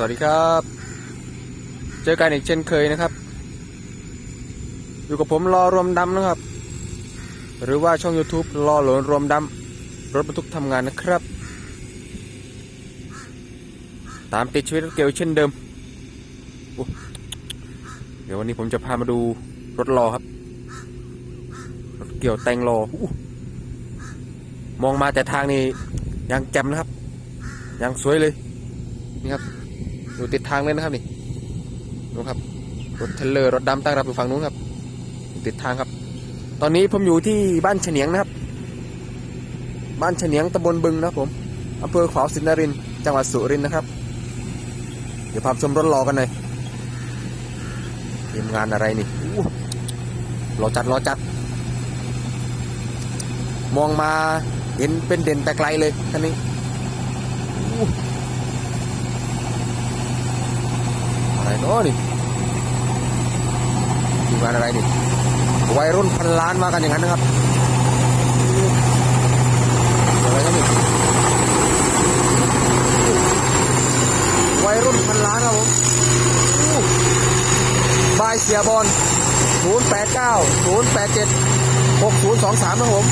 สวัสดีครับ เจอกันอีกเช่นเคยนะครับ อยู่กับผมรอรวมดำนะครับ หรือว่าช่อง YouTube รอหลนรวมดำรถบรรทุกทำงานนะครับ ตามติดชีวิตรถเกลเช่นเดิม เดี๋ยววันนี้ผมจะพามาดูรถรอครับ รถเกี่ยวแตงรออู้มองมาแต่ทางนี้ยังแจ่มนะครับ ยังสวยเลยนี่ครับ อยู่ติดทางเลยนะครับนี่นู้นครับรถเทเลอร์รถดำตั้งรับอยู่ฝั่งนู้นครับ ติดทางครับ ตอนนี้ผมอยู่ที่บ้านเฉนียงนะครับ บ้านเฉนียงตำบลบึงนะผมอำเภอขวาวสินนรินจังหวัดสุรินทร์นะครับ เดี๋ยวพาชมรถรอกันหน่อยทีมงานอะไรนี่รอจัดรอจัด มองมาเห็นเป็นเด่นแต่ไกลเลยคันนี้ อะไรเนาะนี่ทีมงานอะไรนี่วัยรุ่นพันล้านมากันอย่างนั้นนะครับอะไรนี่วัยรุ่นพันล้านครับผมบายเสียบอล089 087 6023นะครับผม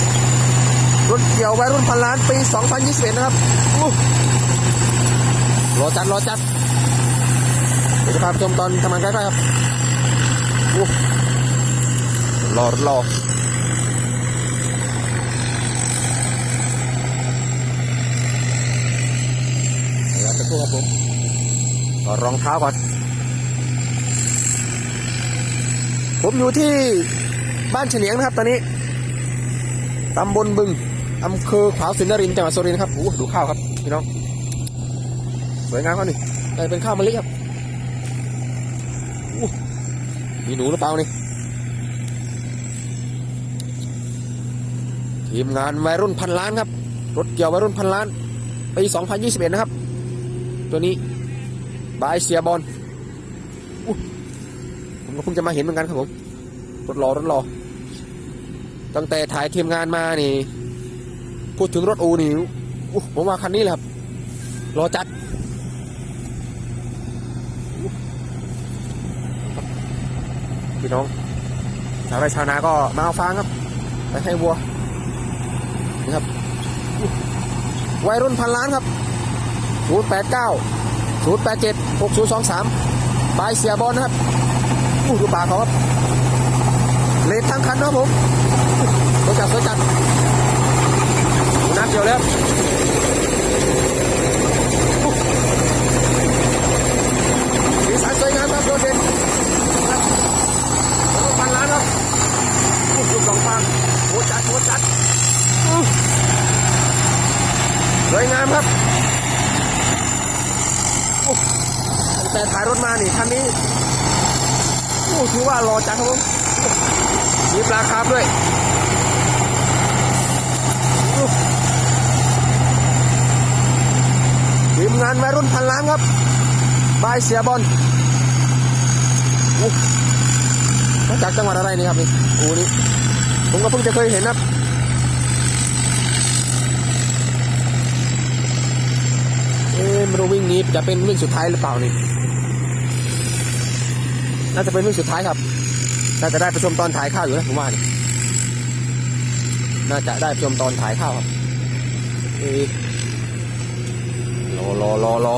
รถเกี่ยววัยรุ่นพันล้านปี 2021 นะครับรอจัด รอจัด ดี๋ยวจะพาไปชมตอนทำงานใกล้ๆครับอู้รอรอเดี๋ยวจะพูดครับผมถอดรองเท้าก่อน ผมอยู่ที่บ้านเฉลียงนะครับ ตอนนี้ ตำบลบึง อำเภอขวาวสินนรินทร์จังหวัดสุรินทร์ครับโอ้ดูข้าวครับ พี่น้อง สวยงามครับนี่แต่เป็นข้าวมะลิครับ มีหนูหรือเปล่านี่ทีมงานวัยรุ่นพันล้านครับ รถเกี่ยววัยรุ่นพันล้านปี2021 นะครับ ตัวนี้บายเสียบอลผมก็เพิ่งจะมาเห็นเหมือนกันครับผมรถรอรถรอ ตั้งแต่ถ่ายทีมงานมานี่ พูดถึงรถอูนี่ผมว่าคันนี้แหละครับ รอจัด พี่น้องชาวไร่ชาวนาก็มาเอาฟางครับ ไปให้วัวนะครับวัยรุ่นพันล้านครับ089 087 6023ปลายเสียบอลนะครับอู้ดูปากเขาครับเลนทั้งคันนะผมอู้สวจัดสวยจัดดูน้ำเดียวแล้วอู้สีสันสวยงามครับโดดเด่น พันล้านครับลูกสองฟังโหจัดโหจัดอื้อสวยงามครับอู้ตั้งแต่ถ่ายรถมานี่คันนี้ อู้ถือว่ารอจัดครับผมมีปลาคาร์ฟด้วยทีมงานวัยรุ่นพันล้านครับบายเสียบอลอู้มาจากจังหวัดอะไรนี่ครับนี่โอ้นี่ผมก็เพิ่งจะเคยเห็นนะครับเอ๊ะไม่รู้วิ่งนี้จะเป็นวิ่งสุดท้ายหรือเปล่านี่ น่าจะเป็นวิ่งสุดท้ายครับ น่าจะได้ไปชมตอนถ่ายข้าวอยู่นะผมว่านี่น่าจะได้ชมตอนถ่ายข้าวครับเอ๊ะรอรอรอรอ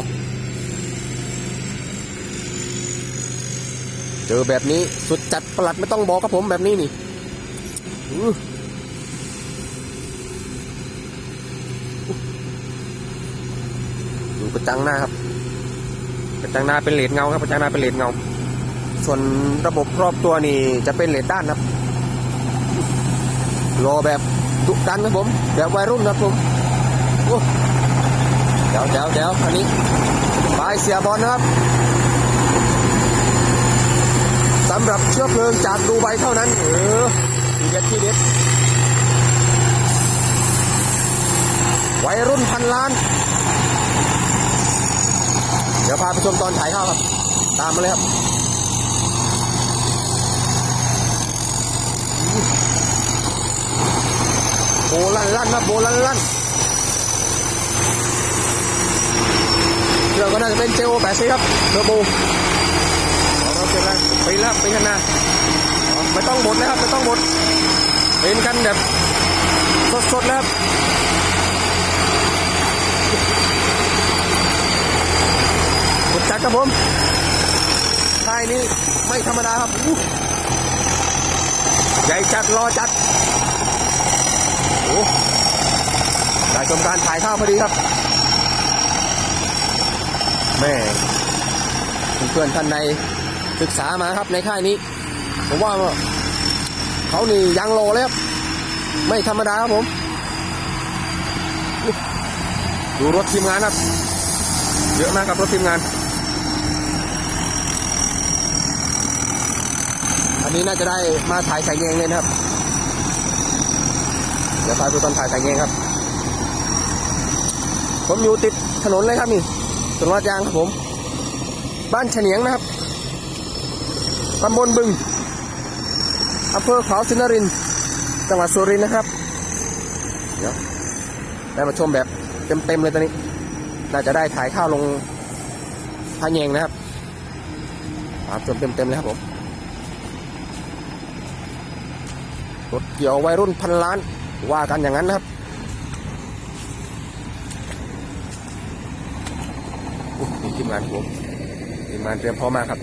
เจอแบบนี้สุดจัดประหลัดไม่ต้องบอกครับผมแบบนี้นี่ดูกระจังหน้าครับ กระจังหน้าเป็นเลดเงาครับ กระจังหน้าเป็นเลดเงา ส่วนระบบรอบตัวนี่จะเป็นเหลดด้านครับรอแบบดุดันครับผม แบบวัยรุ่นครับผมโอ้เดี๋ยวเดี๋ยวเดี๋ยวอันนี้ปลายเสียบอลนะครับสำหรับเชื้อเพลิงจากดูไบเท่านั้น เออทีเด็ดทีเด็ดวัยรุ่นพันล้าน เดี๋ยวพาไปชมตอนถ่ายข้าวครับ ตามมาเลยครับ โบลันลั่นนะโบลันลั่นเครื่องก็น่าจะเป็นเจโอแปดสิครับเทอร์โบเราเสร็จแล้วไปแล้วไปข้างหน้าอ๋อไม่ต้องบดนะครับไม่ต้องบดเป็นกันแบบสดๆแล้วครับกดจัดครับผมค่ายนี้ไม่ธรรมดาครับอู้ ใหญ่จัดรอจัดโอ้ได้ชมการถ่ายข้าวพอดีครับ แม่เพื่อนท่านใดศึกษามาครับในค่ายนี้ ผมว่าเขานี่ยังโลเลยครับ ไม่ธรรมดาครับผม ดูรถทีมงานครับ เยอะมากครับรถทีมงาน อันนี้น่าจะได้มาถ่ายสายเงงเลยนะครับ เดี๋ยวพาดูตอนถ่ายสายเงงครับ ผมอยู่ติดถนนเลยครับนี่ถนนลาดยางครับผม บ้านเฉนียงนะครับตำบลบึงอำเภอเขาสินรินจังหวัดสุรินทร์นะครับ เดี๋ยวได้มาชมแบบเต็มๆเลยตอนนี้ น่าจะได้ถ่ายข้าวลงพาแยงนะครับตามชมเต็มๆเลยครับผม รถเกี่ยววัยรุ่นพันล้าน ว่ากันอย่างนั้นนะครับนี่ทีมงานผมทีมงานเตรียมพร้อมมาครับ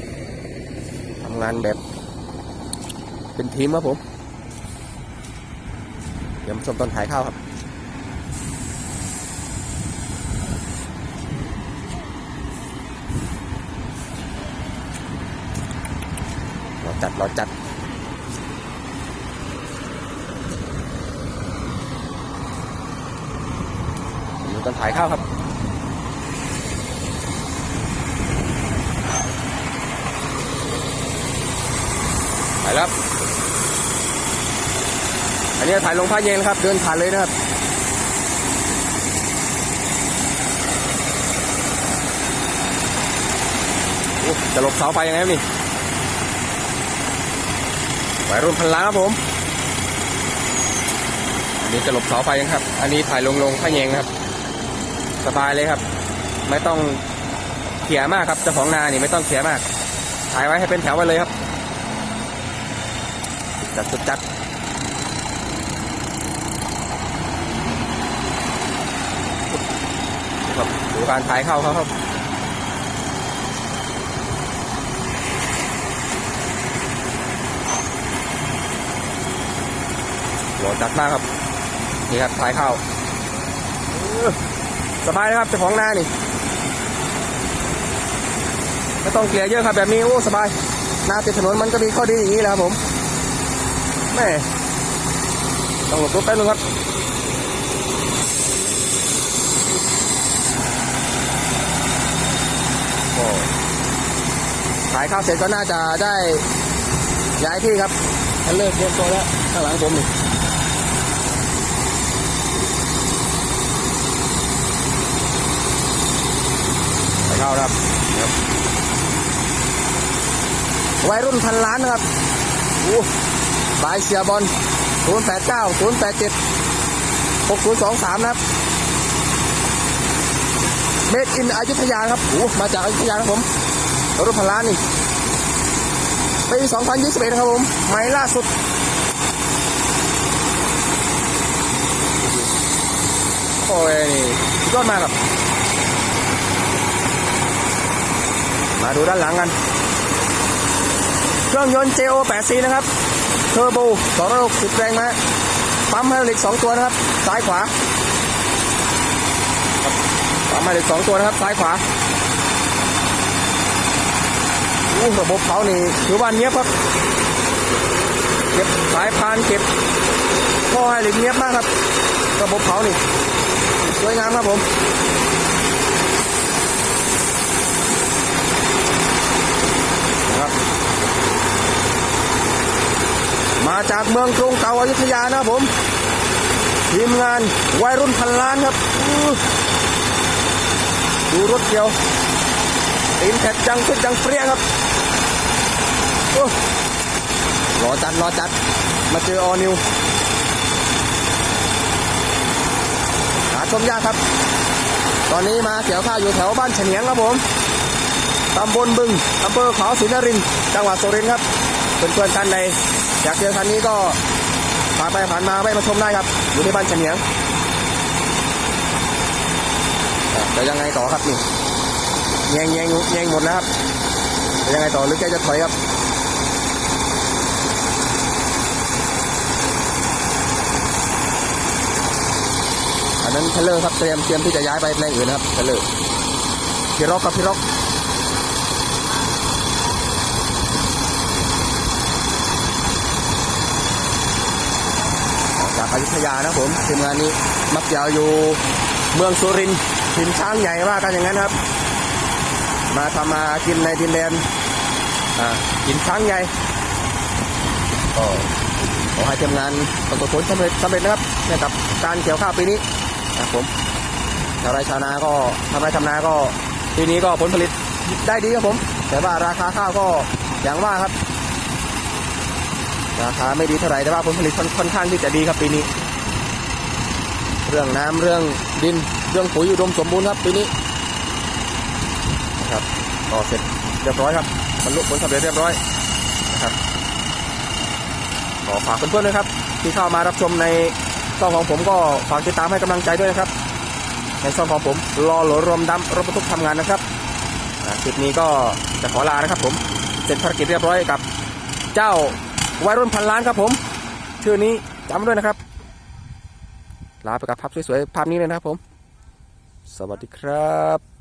ทำงานแบบ เป็นทีมครับผมเดี๋ยวมาชมตอนถ่ายข้าวครับรอจัดรอจัด ตอนถ่ายข้าวครับถ่ายแล้วอันนี้ถ่ายลงพระเยงนะครับ เดินผ่านเลยนะครับจะหลบเสาไฟยังไงนี่วัยรุ่นพันล้านครับผม อันนี้จะหลบเสาไฟยังครับ อันนี้ถ่ายลงลงพระเยงนครับ สบายเลยครับ ไม่ต้องเขี่ยมากครับเจ้าของนานี่ไม่ต้องเขี่ยมากถ่ายไว้ให้เป็นแถวไว้เลยครับ จัดสุดจัดครับดูการถ่ายเข้าเขาครับหล่อจัดมากครับ นี่ครับถ่ายเข้า สบายเลยครับเจ้าของนานี่ไม่ต้องเกลี่ยเยอะครับแบบนี้โอ้สบายนาติดถนนมันก็มีข้อดีอย่างนี้แหละครับผมแม่ต้องหลบรถแป๊บนึงครับขายข้าวเสร็จก็น่าจะได้ย้ายที่ครับทันเลิกเรียมตัวแล้วข้างหลังผมนี่ เข้าครับครับ วัยรุ่นพันล้านนะครับโอ้บายเสียบอล0 8 9 0 8 7 6 0 2 3 นะครับ เมดอินอยุธยาครับโอ้มาจากอยุธยาครับผมรถพันล้านนี่ปี2021นะครับผมใหม่ล่าสุดโอ้ยนี่ยอดมากครับ มาดูด้านหลังกัน เครื่องยนต์ JO 8 c นะครับ เทอร์โบ260แรงนะปั๊มไฮดรอลิก2ตัวนะครับ ซ้ายขวา ปั๊มไฮดรอลิก2ตัวนะครับ ซ้ายขวาอู้ระบบเขานี่ถือว่าเนี้ยครับ เก็บสายพานเก็บท่อไฮดรอลิกเนี้ยบมากครับ ระบบเขานี่ สวยงามครับผม นะครับ มาจากเมืองกรุงเก่าอยุธยานะผม ทีมงานวัยรุ่นพันล้านครับดูรถเกี่ยวตีนแท็กจังสุดจังเปรี้ยครับโอ้รอจัดรอจัด มาเจอออนิวหาชมยากครับ ตอนนี้มาเกี่ยวข้าวอยู่แถวบ้านเฉียงครับผมตำบลบึงอำเภอเขาศรีนครินจังหวัดสุรินทร์ครับเพื่อนๆท่านใด อยากเจอคันนี้ก็ผ่านไปผ่านมาไม่มาชมได้ครับอยู่ที่บ้านเฉนียงอะจะยังไงต่อครับนี่แยงแยงแยงหมดแล้วครับจะยังไงต่อหรือแกจะถอยครับอันนั้นเทเลอร์ครับเตรียมเตรียมที่จะย้ายไปแปลงอื่นนะครับเทเลอร์พี่ร็อกครับพี่ร็อก จากอยุธยานะผมทีมงานนี้มักยาวอยู่เมืองสุรินทร์ถิ่นช้างใหญ่ว่ากันอย่างนั้นครับ มาทำมากินในดินแดนอ่ากินช้างใหญ่ก็ขอให้ทีมงานประสบผลสำเร็จสำเร็จนะครับเกี่ยวกับการเกี่ยวข้าวปีนี้นะครับผมชาวไร่ชาวนาก็ทำไร่ทำนาก็ปีนี้ก็ผลผลิตได้ดีครับผม แต่ว่าราคาข้าวก็อย่างว่าครับราคาไม่ดีเท่าไหร่แต่ว่าผลผลิตค่อนข้างที่จะดีครับปีนี้ รื่องน้ำเรื่องดินเรื่องปุ๋ยอุดมสมบูรณ์ครับปีนี้นะครับก็เสร็จเรียบร้อยครับบรรลุผลสำเร็จเรียบร้อยนะครับขอฝากเพื่อนๆด้วยครับ ที่เข้ามารับชมในช่องของผมก็ฝากติดตามให้กำลังใจด้วยนะครับ ในช่องของผมรอหลวรวมดำรถบรรทุกทำงานนะครับคลิปนี้ก็จะขอลานะครับผมเสร็จภารกิจเรียบร้อยกับ เจ้าวัยรุ่นพันล้านครับผมชื่อนี้จำด้วยนะครับ ลาไปกับภาพสวยๆภาพนี้เลยนะครับผม สวัสดีครับ